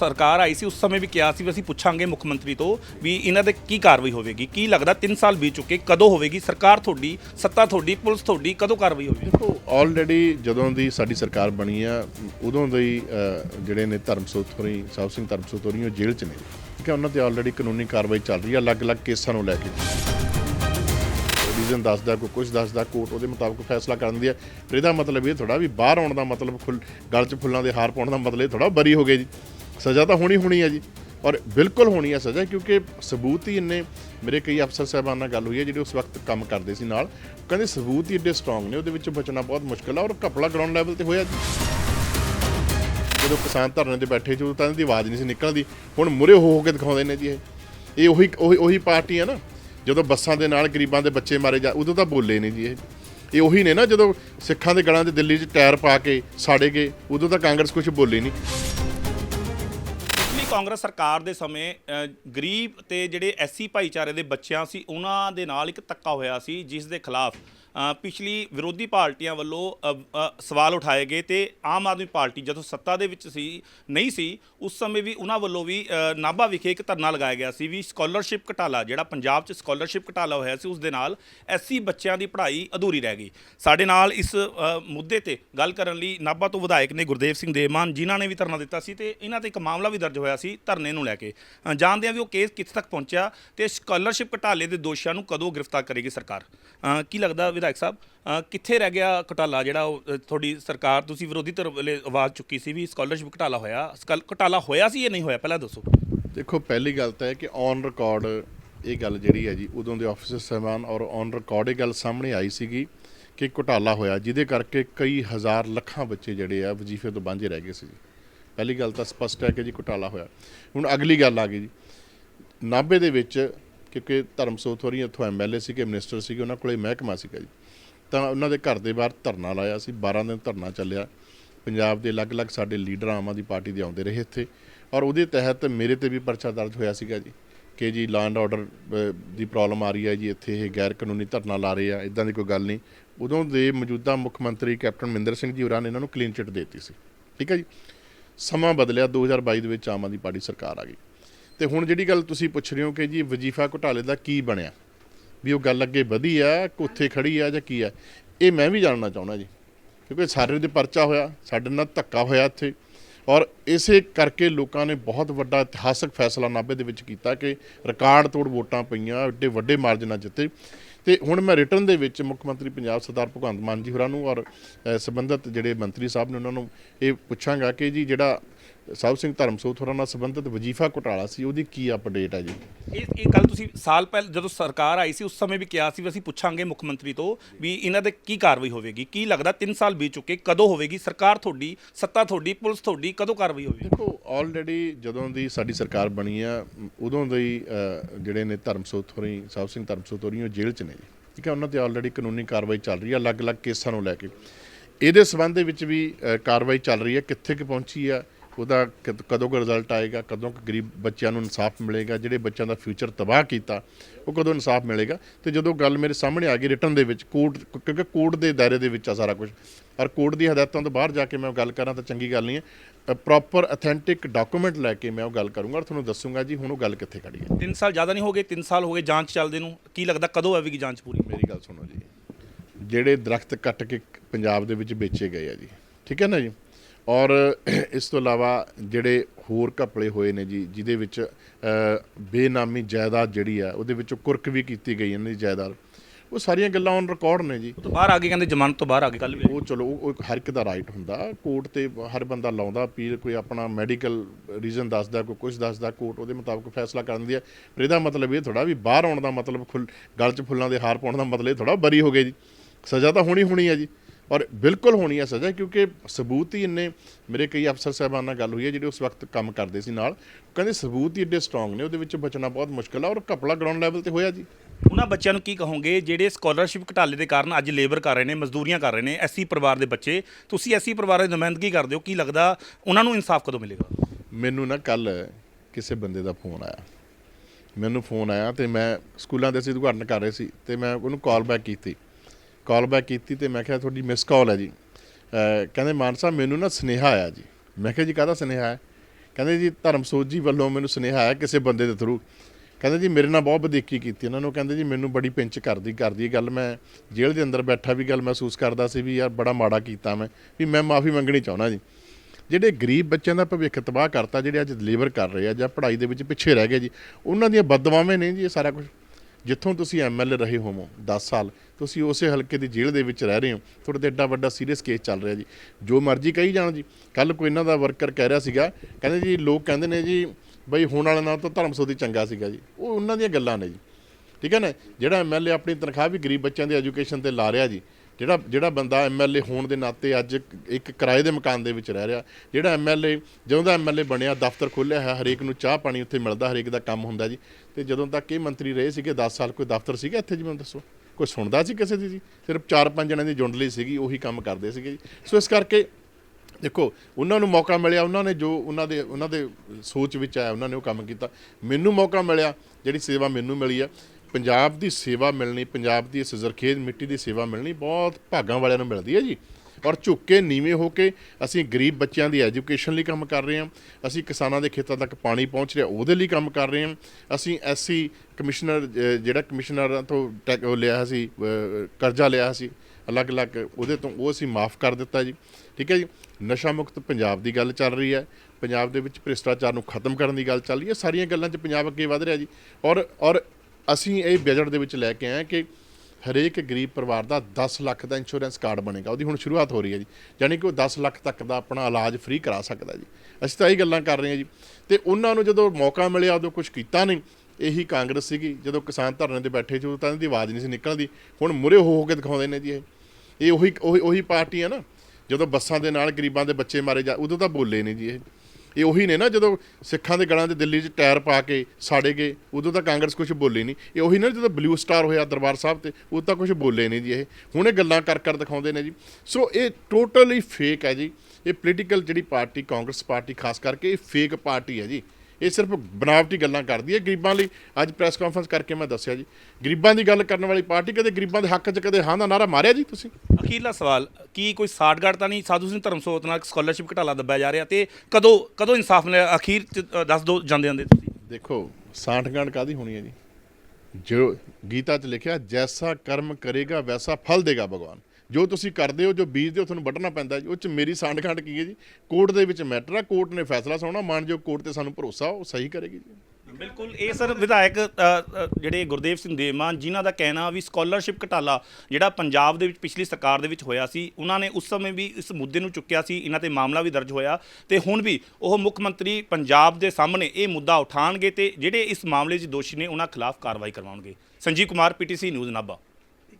ਸਰਕਾਰ ਆਈ ਸੀ ਉਸ ਸਮੇਂ ਵੀ ਕਿਹਾ ਸੀ ਵੀ ਅਸੀਂ ਪੁੱਛਾਂਗੇ ਮੁੱਖ ਮੰਤਰੀ ਤੋਂ ਵੀ ਇਹਨਾਂ ਦੇ ਕੀ ਕਾਰਵਾਈ ਹੋਵੇਗੀ ਕੀ ਲੱਗਦਾ 3 ਸਾਲ ਬੀਤ ਚੁੱਕੇ ਕਦੋਂ ਹੋਵੇਗੀ ਸਰਕਾਰ ਤੁਹਾਡੀ ਸੱਤਾ ਤੁਹਾਡੀ ਪੁਲਿਸ ਤੁਹਾਡੀ ਕਦੋਂ ਕਾਰਵਾਈ ਹੋਵੇਗੀ? ਦੇਖੋ ਆਲਰੇਡੀ ਜਦੋਂ ਦੀ ਸਾਡੀ ਸਰਕਾਰ ਬਣੀ ਆ ਉਦੋਂ ਦੇ ਹੀ ਅ, ਜਿਹੜੇ ਨੇ ਧਰਮਸੋਤ ਹੋਰੀ ਸਾਹਿਬ ਸਿੰਘ ਧਰਮਸੋਤ ਹੋਰੀ ਉਹ ਜੇਲ੍ਹ 'ਚ ਨੇ। ਠੀਕ ਹੈ ਉਹਨਾਂ ਤੇ ਆਲਰੇਡੀ ਕਾਨੂੰਨੀ ਕਾਰਵਾਈ ਚੱਲ ਰਹੀ ਹੈ ਅਲੱਗ-ਅਲੱਗ ਕੇਸਾਂ ਨੂੰ ਲੈ ਕੇ। ਰੀਜ਼ਨ ਦੱਸਦਾ ਕੋਈ ਕੁਝ ਦੱਸਦਾ ਕੋਰਟ ਉਹਦੇ ਮੁਤਾਬਕ ਫੈਸਲਾ ਕਰਨ ਦੀ ਹੈ ਫਿਰ ਇਹਦਾ ਮਤਲਬ ਇਹ ਥੋੜਾ ਵੀ ਬਾਹਰ ਆਉਣ ਦਾ ਮਤਲਬ ਖੁੱਲ ਗਲ 'ਚ ਫੁੱਲਾਂ ਦੇ ਹਾਰ ਪਾਉਣ ਦਾ ਮਤਲਬ ਇਹ ਥੋੜਾ ਬਰੀ ਹੋ ਗਏ ਜੀ। ਸਜ਼ਾ ਤਾਂ ਹੋਣੀ ਹੋਣੀ ਹੈ ਜੀ। ਔਰ ਬਿਲਕੁਲ ਹੋਣੀ ਹੈ ਸਜ਼ਾ, ਕਿਉਂਕਿ ਸਬੂਤ ਹੀ ਇੰਨੇ, ਮੇਰੇ ਕਈ ਅਫਸਰ ਸਾਹਿਬਾਨ ਨਾਲ ਗੱਲ ਹੋਈ ਹੈ ਜਿਹੜੇ ਉਸ ਵਕਤ ਕੰਮ ਕਰਦੇ ਸੀ ਨਾਲ। ਕਹਿੰਦੇ ਸਬੂਤ ਹੀ ਏਡੇ ਸਟਰੋਂਗ ਨੇ, ਉਹਦੇ ਵਿੱਚ ਬਚਣਾ ਬਹੁਤ ਮੁਸ਼ਕਲ ਆ, ਔਰ ਘਪਲਾ ਗਰਾਊਂਡ ਲੈਵਲ ਤੇ ਹੋਇਆ ਜੀ। ਜਦੋਂ ਕਿਸਾਨ ਧਰਨੇ ਤੇ ਬੈਠੇ ਸੀ, ਉਦੋਂ ਤਾਂ ਇਹਨਾਂ ਦੀ ਆਵਾਜ਼ ਨਹੀਂ ਸੀ ਨਿਕਲਦੀ। ਹੁਣ ਮੁਰੇ ਹੋ ਹੋ ਕੇ ਦਿਖਾਉਂਦੇ ਨੇ ਜੀ ਇਹ। ਇਹ ਉਹੀ ਉਹੀ ਉਹੀ ਪਾਰਟੀ ਹੈ ਨਾ, ਜਦੋਂ ਬੱਸਾਂ ਦੇ ਨਾਲ ਗਰੀਬਾਂ ਦੇ ਬੱਚੇ ਮਾਰੇ ਜਾ, ਉਦੋਂ ਤਾਂ ਬੋਲੇ ਨਹੀਂ ਜੀ ਇਹ। ਇਹ ਉਹੀ ਨੇ ਨਾ, ਜਦੋਂ ਸਿੱਖਾਂ ਦੇ ਗਲਾਂ 'ਚ ਦਿੱਲੀ 'ਚ ਟਾਇਰ ਪਾ ਕੇ ਸਾੜੇ ਗਏ, ਉਦੋਂ ਤਾਂ ਕਾਂਗਰਸ ਕੁਝ ਬੋਲੀ ਨਹੀਂ। ਕਾਂਗਰਸ ਸਰਕਾਰ ਦੇ ਸਮੇਂ ਅ, ਗਰੀਬ ਤੇ ਜਿਹੜੇ ਐਸਸੀ ਭਾਈਚਾਰੇ ਦੇ ਬੱਚਿਆਂ ਸੀ ਉਹਨਾਂ ਦੇ ਨਾਲ ਇੱਕ ਧੱਕਾ ਹੋਇਆ ਸੀ ਜਿਸ ਦੇ ਖਿਲਾਫ ਪਿਛਲੀ ਵਿਰੋਧੀ ਪਾਰਟੀਆਂ ਵੱਲੋਂ ਸਵਾਲ ਉਠਾਏ ਗਏ ਤੇ ਆਮ ਆਦਮੀ ਪਾਰਟੀ ਜਦੋਂ ਸੱਤਾ ਦੇ ਵਿੱਚ ਸੀ ਨਹੀਂ ਸੀ ਉਸ ਸਮੇਂ ਵੀ ਉਹਨਾਂ ਵੱਲੋਂ ਵੀ ਨਾਭਾ ਵਿਖੇ ਇੱਕ ਧਰਨਾ ਲਗਾਇਆ ਗਿਆ ਸੀ ਵੀ ਸਕਾਲਰਸ਼ਿਪ ਘਟਾਲਾ ਜਿਹੜਾ ਪੰਜਾਬ 'ਚ ਸਕਾਲਰਸ਼ਿਪ ਘਟਾਲਾ ਹੋਇਆ ਸੀ ਉਸ ਦੇ ਨਾਲ ਐਸਸੀ ਬੱਚਿਆਂ ਦੀ ਪੜ੍ਹਾਈ ਅਧੂਰੀ ਰਹਿ ਗਈ। ਸਾਡੇ ਨਾਲ ਇਸ ਮੁੱਦੇ ਤੇ ਗੱਲ ਕਰਨ ਲਈ ਨਾਭਾ ਤੋਂ ਵਿਧਾਇਕ ਨੇ ਗੁਰਦੇਵ ਸਿੰਘ ਦੇਵਮਾਨ ਜਿਨ੍ਹਾਂ ਨੇ ਵੀ ਧਰਨਾ ਦਿੱਤਾ ਸੀ ਤੇ ਇਹਨਾਂ ਤੇ ਇੱਕ ਮਾਮਲਾ ਵੀ ਦਰਜ ਹੋਇਆ ਸੀ ਧਰਨੇ ਨੂੰ ਲੈ ਕੇ। ਅ, ਜਾਣਦੇ ਹਾਂ ਵੀ ਉਹ ਕੇਸ ਕਿੱਥੇ ਤੱਕ ਪਹੁੰਚਿਆ ਤੇ ਸਕਾਲਰਸ਼ਿਪ ਘਟਾਲੇ ਦੇ ਦੋਸ਼ੀਆਂ ਨੂੰ ਕਦੋਂ ਗ੍ਰਿਫਤਾਰ ਕਰੇਗੀ ਸਰਕਾਰ। ਕੀ ਲੱਗਦਾ ਵਿਧਾਇਕ ਸਾਹਿਬ ਕਿੱਥੇ ਰਹਿ ਗਿਆ ਘਟਾਲਾ ਜਿਹੜਾ ਉਹ, ਤੁਹਾਡੀ ਸਰਕਾਰ ਤੁਸੀਂ ਵਿਰੋਧੀ ਧਿਰ ਵੇਲੇ ਆਵਾਜ਼ ਚੁੱਕੀ ਸੀ ਵੀ ਸਕਾਲਰਸ਼ਿਪ ਘਟਾਲਾ ਹੋਇਆ ਸਕਲ ਘਟਾਲਾ ਹੋਇਆ ਸੀ ਜਾਂ ਨਹੀਂ ਹੋਇਆ? ਪਹਿਲਾਂ ਦੱਸੋ। ਦੇਖੋ ਪਹਿਲੀ ਗੱਲ ਤਾਂ ਹੈ ਕਿ ਔਨ ਰਿਕਾਰਡ ਇਹ ਗੱਲ ਜਿਹੜੀ ਹੈ ਜੀ ਉਦੋਂ ਦੇ ਆਫੀਸਰ ਸਾਹਿਬਾਨ ਔਰ ਔਨ ਰਿਕਾਰਡ ਇਹ ਗੱਲ ਸਾਹਮਣੇ ਆਈ ਸੀਗੀ ਕਿ ਘੁਟਾਲਾ ਹੋਇਆ ਜਿਹਦੇ ਕਰਕੇ ਕਈ ਹਜ਼ਾਰ ਲੱਖਾਂ ਬੱਚੇ ਜਿਹੜੇ ਆ ਵਜ਼ੀਫੇ ਤੋਂ ਵਾਂਝੇ ਰਹਿ ਗਏ ਸੀ ਜੀ। ਪਹਿਲੀ ਗੱਲ ਤਾਂ ਸਪਸ਼ਟ ਹੈ ਕਿ ਜੀ ਘੁਟਾਲਾ ਹੋਇਆ। ਹੁਣ ਅਗਲੀ ਗੱਲ ਆ ਗਈ ਜੀ। ਨਾਭੇ ਦੇ ਵਿੱਚ ਕਿਉਂਕਿ ਧਰਮਸੋਤ ਹੋਰੀ ਇੱਥੋਂ ਐਮਐਲਏ ਸੀਗੇ ਮਿਨਿਸਟਰ ਸੀਗੇ, ਉਹਨਾਂ ਕੋਲੇ ਮਹਿਕਮਾ ਸੀਗਾ ਜੀ। ਤਾਂ ਉਹਨਾਂ ਦੇ ਘਰ ਦੇ ਬਾਹਰ ਧਰਨਾ ਲਾਇਆ ਸੀ 12 ਦਿਨ ਧਰਨਾ ਚੱਲਿਆ। ਪੰਜਾਬ ਦੇ ਅਲੱਗ-ਅਲੱਗ ਸਾਡੇ ਲੀਡਰ ਆਮ ਆਦਮੀ ਪਾਰਟੀ ਦੇ ਆਉਂਦੇ ਰਹੇ ਇੱਥੇ। ਔਰ ਉਹਦੇ ਤਹਿਤ ਮੇਰੇ ਤੇ ਵੀ ਪਰਚਾ ਦਰਜ ਹੋਇਆ ਸੀਗਾ ਜੀ, ਕਿ ਜੀ ਲਾਅ ਐਂਡ ਆਰਡਰ ਦੀ ਪ੍ਰੋਬਲਮ ਆ ਰਹੀ ਹੈ ਜੀ, ਇੱਥੇ ਇਹ ਗੈਰ ਕਾਨੂੰਨੀ ਧਰਨਾ ਲਾ ਰਹੇ ਆ ਇਦਾਂ ਦੀ ਕੋਈ ਗੱਲ ਨਹੀਂ। ਉਦੋਂ ਦੇ ਮੌਜੂਦਾ ਮੁੱਖ ਮੰਤਰੀ ਕੈਪਟਨ ਮਹਿੰਦਰ ਸਿੰਘ ਜੀ ਹੋਰਾਂ ਨੇ ਇਹਨਾਂ ਨੂੰ ਕਲੀਨ ਚਿੱਟ ਦੇ ਦਿੱਤੀ ਸੀ। ਠੀਕ ਹੈ ਜੀ? ਸਮਾਂ ਬਦਲਿਆ 2022 ਦੇ ਵਿੱਚ ਆਮ ਆਦਮੀ ਪਾਰਟੀ ਸਰਕਾਰ ਆ ਗਈ। ਤੇ ਹੁਣ ਜਿਹੜੀ ਗੱਲ ਤੁਸੀਂ ਪੁੱਛ ਰਹੇ ਹੋ ਕਿ ਜੀ ਵਜ਼ੀਫਾ ਘੁਟਾਲੇ ਦਾ ਕੀ ਬਣਿਆ? ਵੀ ਉਹ ਗੱਲ ਅੱਗੇ ਵਧੀ ਆ ਕਿ ਉੱਥੇ ਖੜੀ ਆ ਜਾਂ ਕੀ ਆ? ਇਹ ਮੈਂ ਵੀ ਜਾਣਨਾ ਚਾਹੁੰਦਾ ਜੀ ਕਿਉਂਕਿ ਸਾਰੇ ਦੇ ਪਰਚਾ ਹੋਇਆ ਸਾਡੇ ਨਾਲ ਧੱਕਾ ਹੋਇਆ ਇੱਥੇ। ਔਰ ਇਸੇ ਕਰਕੇ ਲੋਕਾਂ ਨੇ ਬਹੁਤ ਵੱਡਾ ਇਤਿਹਾਸਕ ਫੈਸਲਾ ਨਾਭੇ ਦੇ ਵਿੱਚ ਕੀਤਾ ਕਿ ਰਿਕਾਰਡ ਤੋੜ ਵੋਟਾਂ ਪਈਆਂ ਏਡੇ ਵੱਡੇ ਮਾਰਜਨ ਨਾਲ ਜਿੱਤੇ। ਤੇ ਹੁਣ ਮੈਂ ਰਿਟਰਨ ਦੇ ਵਿੱਚ ਮੁੱਖ ਮੰਤਰੀ ਪੰਜਾਬ ਸਰਦਾਰ ਭਗਵੰਤ ਮਾਨ ਜੀ ਹੋਰਾਂ ਨੂੰ ਔਰ ਅ, ਸੰਬੰਧਿਤ ਜਿਹੜੇ ਮੰਤਰੀ ਸਾਹਿਬ ਨੇ ਉਹਨਾਂ ਨੂੰ ਇਹ ਪੁੱਛਾਂਗਾ ਕਿ ਜੀ ਜਿਹੜਾ ਸਾਹਿਬ ਸਿੰਘ ਧਰਮਸੋਤ ਹੋਰਾਂ ਨਾਲ ਸੰਬੰਧਿਤ ਵਜ਼ੀਫਾ ਘੁਟਾਲਾ ਸੀ ਉਹਦੀ ਕੀ ਅਪਡੇਟ ਹੈ ਜੀ? ਇਹ ਇਹ ਗੱਲ ਤੁਸੀਂ ਸਾਲ ਪਹਿਲ ਜਦੋਂ ਸਰਕਾਰ ਆਈ ਸੀ ਉਸ ਸਮੇਂ ਵੀ ਕਿਹਾ ਸੀ ਵੀ ਅਸੀਂ ਪੁੱਛਾਂਗੇ ਮੁੱਖ ਮੰਤਰੀ ਤੋਂ ਵੀ ਇਹਨਾਂ ਦੇ ਕੀ ਕਾਰਵਾਈ ਹੋਵੇਗੀ ਕੀ ਲੱਗਦਾ 3 ਸਾਲ ਬੀਤ ਚੁੱਕੇ ਕਦੋਂ ਹੋਵੇਗੀ ਸਰਕਾਰ ਤੁਹਾਡੀ ਸੱਤਾ ਤੁਹਾਡੀ ਪੁਲਿਸ ਤੁਹਾਡੀ ਕਦੋਂ ਕਾਰਵਾਈ ਹੋਵੇਗੀ? ਦੇਖੋ ਆਲਰੇਡੀ ਜਦੋਂ ਦੀ ਸਾਡੀ ਸਰਕਾਰ ਬਣੀ ਆ ਉਦੋਂ ਦੇ ਹੀ ਅ, ਜਿਹੜੇ ਨੇ ਧਰਮਸੋਤ ਹੋਰੀ ਸਾਹਿਬ ਸਿੰਘ ਧਰਮਸੋਤ ਹੋਰੀ ਉਹ ਜੇਲ੍ਹ 'ਚ ਨੇ ਜੀ। ਠੀਕ ਹੈ ਉਹਨਾਂ ਤੇ ਆਲਰੇਡੀ ਕਾਨੂੰਨੀ ਕਾਰਵਾਈ ਚੱਲ ਰਹੀ ਹੈ ਅਲੱਗ-ਅਲੱਗ ਕੇਸਾਂ ਨੂੰ ਲੈ ਕੇ। ਇਹਦੇ ਸਬੰਧ ਦੇ ਵਿੱਚ ਵੀ ਅ, ਕਾਰਵਾਈ ਚੱਲ ਰਹੀ ਹੈ ਕਿੱਥੇ ਕਿ ਪਹੁੰਚੀ ਆ ਉਹਦਾ ਕਦ- ਕਦੋਂ ਕੁ ਰਿਜ਼ਲਟ ਆਏਗਾ ਕਦੋਂ ਕੁ ਗਰੀਬ ਬੱਚਿਆਂ ਨੂੰ ਇਨਸਾਫ ਮਿਲੇਗਾ ਜਿਹੜੇ ਬੱਚਿਆਂ ਦਾ ਫਿਊਚਰ ਤਬਾਹ ਕੀਤਾ ਉਹ ਕਦੋਂ ਇਨਸਾਫ ਮਿਲੇਗਾ? ਤੇ ਜਦੋਂ ਗੱਲ ਮੇਰੇ ਸਾਹਮਣੇ ਆ ਗਈ ਰਿਟਰਨ ਦੇ ਵਿੱਚ ਕੋਰਟ ਕਿਉਂਕਿ ਕੋਰਟ ਦੇ ਦਾਇਰੇ ਦੇ ਵਿੱਚ ਆ ਸਾਰਾ ਕੁਝ ਔਰ ਕੋਰਟ ਦੀ ਹਦਾਇਤਾਂ ਤੋਂ ਬਾਹਰ ਜਾ ਕੇ ਮੈਂ ਉਹ ਗੱਲ ਕਰਾਂ ਤਾਂ ਚੰਗੀ ਗੱਲ ਨਹੀਂ ਹੈ। ਪ੍ਰੋਪਰ ਅਥੈਂਟਿਕ ਡਾਕੂਮੈਂਟ ਲੈ ਕੇ ਮੈਂ ਉਹ ਗੱਲ ਕਰੂੰਗਾ ਔਰ ਤੁਹਾਨੂੰ ਦੱਸੂੰਗਾ ਜੀ ਹੁਣ ਉਹ ਗੱਲ ਕਿੱਥੇ ਖੜੀ ਹੈ। 3 ਸਾਲ ਜ਼ਿਆਦਾ ਨਹੀਂ ਹੋ ਗਏ 3 ਸਾਲ ਹੋ ਗਏ ਜਾਂਚ ਚੱਲਦੇ ਨੂੰ। ਕੀ ਲੱਗਦਾ ਕਦੋਂ ਆਵੇਗੀ ਜਾਂਚ ਪੂਰੀ? ਮੇਰੀ ਗੱਲ ਸੁਣੋ ਜੀ। ਜਿਹੜੇ ਦਰਖਤ ਕੱਟ ਕੇ ਪੰਜਾਬ ਦੇ ਵਿੱਚ ਵੇਚੇ ਗਏ ਆ ਜੀ। ਠੀਕ ਹੈ ਨਾ ਜੀ? ਔਰ ਇਸ ਤੋਂ ਇਲਾਵਾ ਜਿਹੜੇ ਹੋਰ ਘਪਲੇ ਹੋਏ ਨੇ ਜੀ ਜਿਹਦੇ ਵਿੱਚ ਬੇਨਾਮੀ ਜਾਇਦਾਦ ਜਿਹੜੀ ਆ ਉਹਦੇ ਵਿੱਚੋਂ ਕੁਰਕ ਵੀ ਕੀਤੀ ਗਈ ਇਹਨਾਂ ਦੀ ਜਾਇਦਾਦ। ਉਹ ਸਾਰੀਆਂ ਗੱਲਾਂ ਔਨ ਰਿਕਾਰਡ ਨੇ ਜੀ। ਉਹ ਤੋਂ ਬਾਹਰ ਆ ਗਏ ਕਹਿੰਦੇ ਜ਼ਮਾਨਤ ਤੋਂ ਬਾਹਰ ਆ ਗਏ ਕੱਲ ਵੀ ਉਹ ਚਲੋ ਉਹ ਹਰ ਇੱਕ ਦਾ ਰਾਈਟ ਹੁੰਦਾ। ਕੋਰਟ ਤੇ ਹਰ ਬੰਦਾ ਲਾਉਂਦਾ ਪੀਰ ਕੋਈ ਆਪਣਾ ਮੈਡੀਕਲ ਰੀਜ਼ਨ ਦੱਸਦਾ ਕੋਈ ਕੁਝ ਦੱਸਦਾ ਕੋਰਟ ਉਹਦੇ ਮੁਤਾਬਕ ਫੈਸਲਾ ਕਰਨ ਦੀ ਹੈ ਪਰ ਇਹਦਾ ਮਤਲਬ ਇਹ ਥੋੜਾ ਵੀ ਬਾਹਰ ਆਉਣ ਦਾ ਮਤਲਬ ਖੁੱਲ ਗਲ 'ਚ ਫੁੱਲਾਂ ਦੇ ਹਾਰ ਪਾਉਣ ਦਾ ਮਤਲਬ ਇਹ ਥੋੜਾ ਬਰੀ ਹੋ ਗਏ ਜੀ। ਸਜ਼ਾ ਤਾਂ ਹੋਣੀ ਹੋਣੀ ਹੈ ਜੀ। ਔਰ ਬਿਲਕੁਲ ਹੋਣੀ ਹੈ ਸਜ਼ਾ ਕਿਉਂਕਿ ਸਬੂਤ ਹੀ ਇੰਨੇ ਮੇਰੇ ਕਈ ਅਫਸਰ ਸਾਹਿਬਾਨ ਨਾਲ ਗੱਲ ਹੋਈ ਹੈ ਜਿਹੜੇ ਉਸ ਵਕਤ ਕੰਮ ਕਰਦੇ ਸੀ ਨਾਲ ਕਹਿੰਦੇ ਸਬੂਤ ਹੀ ਏਡੇ ਸਟਰੋਂਗ ਨੇ ਉਹਦੇ ਵਿੱਚ ਬਚਣਾ ਬਹੁਤ ਮੁਸ਼ਕਲ ਹੈ ਔਰ ਕਪੜਾ ਗਰਾਊਂਡ ਲੈਵਲ ਤੇ ਹੋਇਆ ਜੀ। ਉਹਨਾਂ ਬੱਚਿਆਂ ਨੂੰ ਕੀ ਕਹੋਗੇ ਜਿਹੜੇ ਸਕਾਲਰਸ਼ਿਪ ਘਟਾਲੇ ਦੇ ਕਾਰਨ ਅੱਜ ਲੇਬਰ ਕਰ ਰਹੇ ਨੇ ਮਜ਼ਦੂਰੀਆਂ ਕਰ ਰਹੇ ਨੇ ਐਸਸੀ ਪਰਿਵਾਰ ਦੇ ਬੱਚੇ ਤੁਸੀਂ ਐਸਸੀ ਪਰਿਵਾਰ ਦੀ ਨੁਮਾਇੰਦਗੀ ਕਰਦੇ ਹੋ ਕੀ ਲੱਗਦਾ ਉਹਨਾਂ ਨੂੰ ਇਨਸਾਫ ਕਦੋਂ ਮਿਲੇਗਾ? ਮੈਨੂੰ ਨਾ ਕੱਲ ਕਿਸੇ ਬੰਦੇ ਦਾ ਫੋਨ ਆਇਆ। ਮੈਨੂੰ ਫੋਨ ਆਇਆ ਤੇ ਮੈਂ ਸਕੂਲਾਂ ਦੇ ਅਸੀਂ ਉਦਘਾਟਨ ਕਰ ਰਹੇ ਸੀ ਤੇ ਮੈਂ ਉਹਨੂੰ ਕਾਲ ਬੈਕ ਕੀਤੀ। ਕਾਲ ਬੈਕ ਕੀਤੀ ਤੇ ਮੈਂ ਕਿਹਾ ਤੁਹਾਡੀ ਮਿਸ ਕਾਲ ਹੈ ਜੀ। ਕਹਿੰਦੇ ਮਾਨਸਾ ਮੈਨੂੰ ਨਾ ਸੁਨੇਹਾ ਆਇਆ ਜੀ। ਮੈਂ ਕਿਹਾ, ਜੀ, ਕਾਹਦਾ ਸੁਨੇਹਾ ਹੈ? ਕਹਿੰਦੇ, ਜੀ ਧਰਮਸੋਤ ਜੀ ਵੱਲੋਂ ਮੈਨੂੰ ਸੁਨੇਹਾ ਆਇਆ ਕਿਸੇ ਬੰਦੇ ਦੇ ਥਰੂ ਕਹਿੰਦੇ, ਜੀ, ਮੇਰੇ ਨਾਲ ਬਹੁਤ ਵਧੀਕੀ ਕੀਤੀ ਉਹਨਾਂ ਨੂੰ। ਕਹਿੰਦੇ, ਜੀ, ਮੈਨੂੰ ਬੜੀ ਪਿੰਚ ਕਰਦੀ ਕਰਦੀ ਇਹ ਗੱਲ। ਮੈਂ ਜੇਲ੍ਹ ਦੇ ਅੰਦਰ ਬੈਠਾ ਵੀ ਗੱਲ ਮਹਿਸੂਸ ਕਰਦਾ ਸੀ ਵੀ ਯਾਰ ਬੜਾ ਮਾੜਾ ਕੀਤਾ ਮੈਂ, ਵੀ ਮੈਂ ਮਾਫੀ ਮੰਗਣੀ ਚਾਹੁੰਦਾ ਜੀ। ਜਿਹੜੇ ਗਰੀਬ ਬੱਚਿਆਂ ਦਾ ਭਵਿੱਖ ਤਬਾਹ ਕਰਤਾ, ਜਿਹੜੇ ਅੱਜ ਲੇਬਰ ਕਰ ਰਹੇ ਆ ਜਾਂ ਪੜ੍ਹਾਈ ਦੇ ਵਿੱਚ ਪਿੱਛੇ ਰਹਿ ਗਏ ਜੀ, ਉਹਨਾਂ ਦੀਆਂ ਬਦਦੁਆਵਾਂ ਨੇ ਜੀ, ਇਹ ਸਾਰਾ ਕੁਝ ਜਿੱਥੋਂ ਤੁਸੀਂ ਐਮਐਲਏ ਰਹੇ ਹੋਵੋ 10 ਸਾਲ, ਤੁਸੀਂ ਉਸੇ ਹਲਕੇ ਦੀ ਜੇਲ੍ਹ ਦੇ ਵਿੱਚ ਰਹਿ ਰਹੇ ਹੋ। ਤੁਹਾਡੇ ਤੇ ਐਡਾ ਵੱਡਾ ਸੀਰੀਅਸ ਕੇਸ ਚੱਲ ਰਿਹਾ ਜੀ। ਜੋ ਮਰਜ਼ੀ ਕਹੀ ਜਾਣ ਜੀ। ਕੱਲ ਕੋਈ ਇਹਨਾਂ ਦਾ ਵਰਕਰ ਕਹਿ ਰਿਹਾ ਸੀਗਾ, ਕਹਿੰਦੇ ਜੀ, ਲੋਕ ਕਹਿੰਦੇ ਨੇ ਜੀ, ਬਈ ਹੁਣ ਵਾਲੇ ਨਾਲ ਤਾਂ ਧਰਮਸੋਤੀ ਚੰਗਾ ਸੀਗਾ ਜੀ। ਉਹ ਉਹਨਾਂ ਦੀਆਂ ਗੱਲਾਂ ਨੇ ਜੀ। ਠੀਕ ਹੈ ਨਾ? ਜਿਹੜਾ ਐਮਐਲਏ ਆਪਣੀ ਤਨਖਾਹ ਵੀ ਗਰੀਬ ਬੱਚਿਆਂ ਦੀ ਐਜੂਕੇਸ਼ਨ ਤੇ ਲਾ ਰਿਹਾ ਜੀ। ਜਿਹੜਾ ਜਿਹੜਾ ਬੰਦਾ ਐਮਐਲਏ ਹੋਣ ਦੇ ਨਾਤੇ ਅੱਜ ਇੱਕ ਕਿਰਾਏ ਦੇ ਮਕਾਨ ਦੇ ਵਿੱਚ ਰਹਿ ਰਿਹਾ, ਜਿਹੜਾ ਐਮਐਲਏ ਜਦੋਂ ਦਾ ਐਮਐਲਏ ਬਣਿਆ, ਦਫ਼ਤਰ ਖੋਲ੍ਹਿਆ ਹੈ, ਹਰੇਕ ਨੂੰ ਚਾਹ ਪਾਣੀ ਉੱਥੇ ਮਿਲਦਾ, ਹਰੇਕ ਦਾ ਕੰਮ ਹੁੰਦਾ ਜੀ। ਤੇ ਜਦੋਂ ਤੱਕ ਇਹ ਮੰਤਰੀ ਰਹੇ ਸੀਗੇ 10 ਸਾਲ ਕੋਈ ਦਫ਼ਤਰ ਸੀਗਾ ਇੱਥੇ ਜੀ, ਮੈਨੂੰ ਦੱਸੋ? ਕੋਈ ਸੁਣਦਾ ਸੀ ਕਿਸੇ ਦੀ ਜੀ? ਸਿਰਫ 4-5 ਜਣਿਆਂ ਦੀ ਜੁੰਡਲੀ ਸੀਗੀ, ਉਹੀ ਕੰਮ ਕਰਦੇ ਸੀਗੇ ਜੀ। ਸੋ ਇਸ ਕਰਕੇ ਦੇਖੋ, ਉਹਨਾਂ ਨੂੰ ਮੌਕਾ ਮਿਲਿਆ, ਉਹਨਾਂ ਨੇ ਜੋ ਉਹਨਾਂ ਦੇ ਉਹਨਾਂ ਦੇ ਸੋਚ ਵਿੱਚ ਆਇਆ, ਉਹਨਾਂ ਨੇ ਉਹ ਕੰਮ ਕੀਤਾ। ਮੈਨੂੰ ਮੌਕਾ ਮਿਲਿਆ, ਜਿਹੜੀ ਸੇਵਾ ਮੈਨੂੰ ਮਿਲੀ ਆ। ਪੰਜਾਬ ਦੀ ਸੇਵਾ ਮਿਲਣੀ ਪੰਜਾਬ ਦੀ ਇਸ ਜ਼ਰਖੇਜ਼ ਮਿੱਟੀ ਦੀ ਸੇਵਾ ਮਿਲਣੀ ਬਹੁਤ ਭਾਗਾਂ ਵਾਲਿਆਂ ਨੂੰ ਮਿਲਦੀ ਹੈ ਜੀ। ਔਰ ਝੁੱਕ ਕੇ ਨੀਵੇਂ ਹੋ ਕੇ ਅਸੀਂ ਗਰੀਬ ਬੱਚਿਆਂ ਦੀ ਐਜੂਕੇਸ਼ਨ ਲਈ ਕੰਮ ਕਰ ਰਹੇ ਹਾਂ। ਅਸੀਂ ਕਿਸਾਨਾਂ ਦੇ ਖੇਤਾਂ ਤੱਕ ਪਾਣੀ ਪਹੁੰਚ ਰਿਹਾ ਉਹਦੇ ਲਈ ਕੰਮ ਕਰ ਰਹੇ ਹਾਂ। ਅਸੀਂ ਐਸੀ ਕਮਿਸ਼ਨਰ ਅ, ਜਿਹੜਾ ਕਮਿਸ਼ਨਰਾਂ ਤੋਂ ਟੈਕ ਲਿਆ ਸੀ ਕਰਜ਼ਾ ਲਿਆ ਸੀ ਅਲੱਗ-ਅਲੱਗ ਉਹਦੇ ਤੋਂ ਉਹ ਅਸੀਂ ਮਾਫ ਕਰ ਦਿੱਤਾ ਜੀ। ਠੀਕ ਹੈ ਜੀ? ਨਸ਼ਾ ਮੁਕਤ ਪੰਜਾਬ ਦੀ ਗੱਲ ਚੱਲ ਰਹੀ ਹੈ। ਪੰਜਾਬ ਦੇ ਵਿੱਚ ਭ੍ਰਿਸ਼ਟਾਚਾਰ ਨੂੰ ਖਤਮ ਕਰਨ ਦੀ ਗੱਲ ਚੱਲ ਰਹੀ ਹੈ। ਸਾਰੀਆਂ ਗੱਲਾਂ 'ਚ ਪੰਜਾਬ ਅੱਗੇ ਵਧ ਰਿਹਾ ਜੀ। ਔਰ ਔਰ ਅਸੀਂ ਇਹ ਬਜਟ ਦੇ ਵਿੱਚ ਲੈ ਕੇ ਆਏ ਕਿ ਹਰੇਕ ਗਰੀਬ ਪਰਿਵਾਰ ਦਾ 10 ਲੱਖ ਦਾ ਇੰਸ਼ੋਰੈਂਸ ਕਾਰਡ ਬਣੇਗਾ। ਉਹਦੀ ਹੁਣ ਸ਼ੁਰੂਆਤ ਹੋ ਰਹੀ ਹੈ ਜੀ। ਯਾਨੀ ਕਿ ਉਹ 10 ਲੱਖ ਤੱਕ ਦਾ ਆਪਣਾ ਇਲਾਜ ਫ੍ਰੀ ਕਰਾ ਸਕਦਾ ਜੀ। ਅਸੀਂ ਤਾਂ ਇਹ ਗੱਲਾਂ ਕਰ ਰਹੇ ਹਾਂ ਜੀ। ਤੇ ਉਹਨਾਂ ਨੂੰ ਜਦੋਂ ਮੌਕਾ ਮਿਲਿਆ, ਉਦੋਂ ਕੁਝ ਕੀਤਾ ਨਹੀਂ। ਇਹੀ ਕਾਂਗਰਸ ਸੀਗੀ। ਜਦੋਂ ਕਿਸਾਨ ਧਰਨੇ ਤੇ ਬੈਠੇ ਸੀ, ਉਦੋਂ ਤਾਂ ਇਹਦੀ ਆਵਾਜ਼ ਨਹੀਂ ਸੀ ਨਿਕਲਦੀ। ਹੁਣ ਮੁਰੇ ਹੋ ਹੋ ਕੇ ਦਿਖਾਉਂਦੇ ਨੇ ਜੀ ਇਹ। ਇਹ ਉਹੀ ਉਹੀ ਉਹੀ ਪਾਰਟੀ ਹੈ ਨਾ। ਜਦੋਂ ਬੱਸਾਂ ਦੇ ਨਾਲ ਗਰੀਬਾਂ ਦੇ ਬੱਚੇ ਮਾਰੇ ਜਾ, ਉਦੋਂ ਤਾਂ ਬੋਲੇ ਨੇ ਜੀ ਇਹ। ਇਹ ਉਹੀ ਨੇ ਨਾ ਜਦੋਂ ਸਿੱਖਾਂ ਦੇ ਗਲਾਂ ਦੇ ਦਿੱਲੀ 'ਚ ਟਾਇਰ ਪਾ ਕੇ ਸਾੜੇ ਗਏ, ਉਦੋਂ ਤਾਂ ਕਾਂਗਰਸ ਕੁਝ ਬੋਲੀ ਨਹੀਂ। ਇਹ ਉਹੀ ਨਾ ਜਦੋਂ ਬਲੂ ਸਟਾਰ ਹੋਇਆ ਦਰਬਾਰ ਸਾਹਿਬ ਤੇ ਉਹ ਤਾਂ ਕੁਝ ਬੋਲੇ ਨਹੀਂ ਜੀ ਇਹ। ਹੁਣ ਇਹ ਗੱਲਾਂ ਕਰ ਕਰ ਦਿਖਾਉਂਦੇ ਨੇ ਜੀ। ਸੋ ਇਹ ਟੋਟਲੀ ਫੇਕ ਹੈ ਜੀ। ਇਹ ਪੋਲੀਟੀਕਲ ਜਿਹੜੀ ਪਾਰਟੀ, ਕਾਂਗਰਸ ਪਾਰਟੀ ਖਾਸ ਕਰਕੇ, ਇਹ ਫੇਕ ਪਾਰਟੀ ਹੈ ਜੀ। ਇਹ ਸਿਰਫ ਬਨਾਵਟੀ ਗੱਲਾਂ ਕਰਦੀ ਹੈ। ਗਰੀਬਾਂ ਲਈ ਅੱਜ ਪ੍ਰੈਸ ਕਾਨਫਰੰਸ ਕਰਕੇ ਮੈਂ ਦੱਸਿਆ ਜੀ। ਗਰੀਬਾਂ ਦੀ ਗੱਲ ਕਰਨ ਵਾਲੀ ਪਾਰਟੀ ਕਦੇ ਗਰੀਬਾਂ ਦੇ ਹੱਕ 'ਚ, ਕਦੇ ਹਾਂ ਦਾ ਨਾਰਾ ਮਾਰਿਆ ਜੀ ਤੁਸੀਂ? ਅਖੀਰਲਾ ਸਵਾਲ ਕੀ ਕੋਈ ਸਾਠਗੜ ਤਾਂ ਨਹੀਂ? ਸਾਧੂ ਸਿੰਘ ਧਰਮਸੋਤ ਨਾਲ ਸਕਾਲਰਸ਼ਿਪ ਘਟਾਲਾ ਦੱਬਿਆ ਜਾ ਰਿਹਾ ਤੇ ਕਦੋਂ ਕਦੋਂ ਇਨਸਾਫ ਮਿਲਿਆ? ਅਖੀਰ ਚ ਅ, ਦੱਸ ਦੋ ਜਾਂਦੇ ਜਾਂਦੇ ਤੁਸੀਂ। ਦੇਖੋ ਸਾਠਗੰਢ ਕਾਦੀ ਹੋਣੀ ਹੈ ਜੀ? ਜੋ ਗੀਤਾ 'ਚ ਲਿਖਿਆ ਜੈਸਾ ਕਰਮ ਕਰੇਗਾ ਵੈਸਾ ਫਲ ਦੇਗਾ ਭਗਵਾਨ। ਜੋ ਤੁਸੀਂ ਕਰਦੇ ਹੋ ਜੋ ਬੀਜਦੇ ਹੋ ਤੁਹਾਨੂੰ ਵੱਢਣਾ ਪੈਂਦਾ ਜੀ ਉਹ 'ਚ ਮੇਰੀ ਸਾਂਢਗੰਢ ਕੀ ਹੈ ਜੀ? ਕੋਰਟ ਦੇ ਵਿੱਚ ਮੈਟਰ ਆ ਕੋਰਟ ਨੇ ਫੈਸਲਾ ਸੁਣਾਉਣਾ ਮਾਨਯੋਗ ਕੋਰਟ ਤੇ ਸਾਨੂੰ ਭਰੋਸਾ ਉਹ ਸਹੀ ਕਰੇਗੀ ਜੀ। ਬਿਲਕੁਲ, ਇਹ ਸਰ ਵਿਧਾਇਕ ਜਿਹੜੇ ਗੁਰਦੇਵ ਸਿੰਘ ਦੇਵਮਾਨ, ਜਿਨ੍ਹਾਂ ਦਾ ਕਹਿਣਾ ਵੀ ਸਕਾਲਰਸ਼ਿਪ ਘਟਾਲਾ ਜਿਹੜਾ ਪੰਜਾਬ ਦੇ ਵਿੱਚ ਪਿਛਲੀ ਸਰਕਾਰ ਦੇ ਵਿੱਚ ਹੋਇਆ ਸੀ, ਉਹਨਾਂ ਨੇ ਉਸ ਸਮੇਂ ਵੀ ਇਸ ਮੁੱਦੇ ਨੂੰ ਚੁੱਕਿਆ ਸੀ, ਇਹਨਾਂ ਤੇ ਮਾਮਲਾ ਵੀ ਦਰਜ ਹੋਇਆ ਤੇ ਹੁਣ ਵੀ ਉਹ ਮੁੱਖ ਮੰਤਰੀ ਪੰਜਾਬ ਦੇ ਸਾਹਮਣੇ ਇਹ ਮੁੱਦਾ ਉਠਾਣਗੇ ਤੇ ਜਿਹੜੇ ਇਸ ਮਾਮਲੇ 'ਚ ਦੋਸ਼ੀ ਨੇ ਉਹਨਾਂ ਖਿਲਾਫ ਕਾਰਵਾਈ ਕਰਵਾਉਣਗੇ। Sanjeev Kumar PTC news Nabha.